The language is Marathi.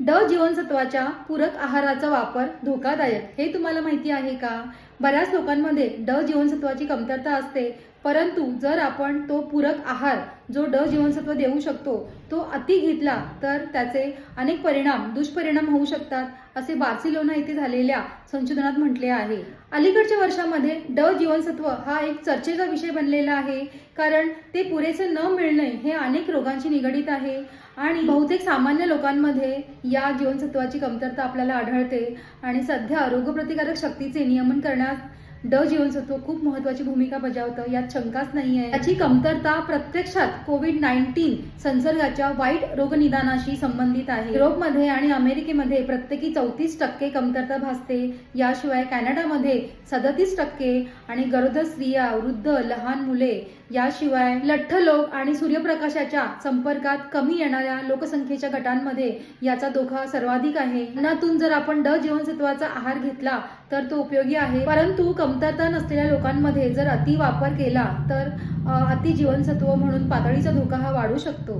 ड जीवनसत्वाच्या पूरक आहाराचा वापर धोकादायक. हे तुम्हाला माहिती आहे का? बऱ्याच लोकांमध्ये ड जीवनसत्वाची कमतरता असते. परंतु जर आपण तो पूरक आहार जो ड जीवनसत्व देऊ शकतो तो अति घेतला तर त्याचे अनेक परिणाम दुष्परिणाम होऊ शकतात असे बार्सिलोना येथे झालेल्या संशोधनात म्हटले आहे. अलीकडच्या वर्षामध्ये ड जीवनसत्व हा एक चर्चेचा विषय बनलेला आहे कारण ते पुरेसे न मिळणे हे अनेक रोगांशी निगडीत आहे आणि बहुतेक सामान्य लोकांमध्ये या जीवनसत्वाची कमतरता आपल्याला आढळते आणि सध्या रोगप्रतिकारक शक्तीचे नियमन нас ड जीवनसत्व खूप महत्वाची भूमिका बजावतं यात शंकाच नाही आहे. याची कमतरता प्रत्यक्षात कोविड नाईन्टीन संसर्गाच्या वाईट रोगनिदानाशी संबंधित आहे. युरोपमध्ये आणि अमेरिकेमध्ये प्रत्येकी चौतीस टक्के कमतरता भासते. याशिवाय कॅनडामध्ये सदतीस टक्के आणि गरोदर स्त्रिया वृद्ध लहान मुले याशिवाय लठ्ठ लोक आणि सूर्यप्रकाशाच्या संपर्कात कमी येणाऱ्या लोकसंख्येच्या गटांमध्ये याचा धोका सर्वाधिक आहे. अन्नातून जर आपण ड जीवनसत्वाचा आहार घेतला तर तो उपयोगी आहे. परंतु कमतरता नसलेल्या लोकांमध्ये जर अति वापर केला तर अति जीवनसत्व म्हणून पातळीचा धोका हा वाढू शकतो.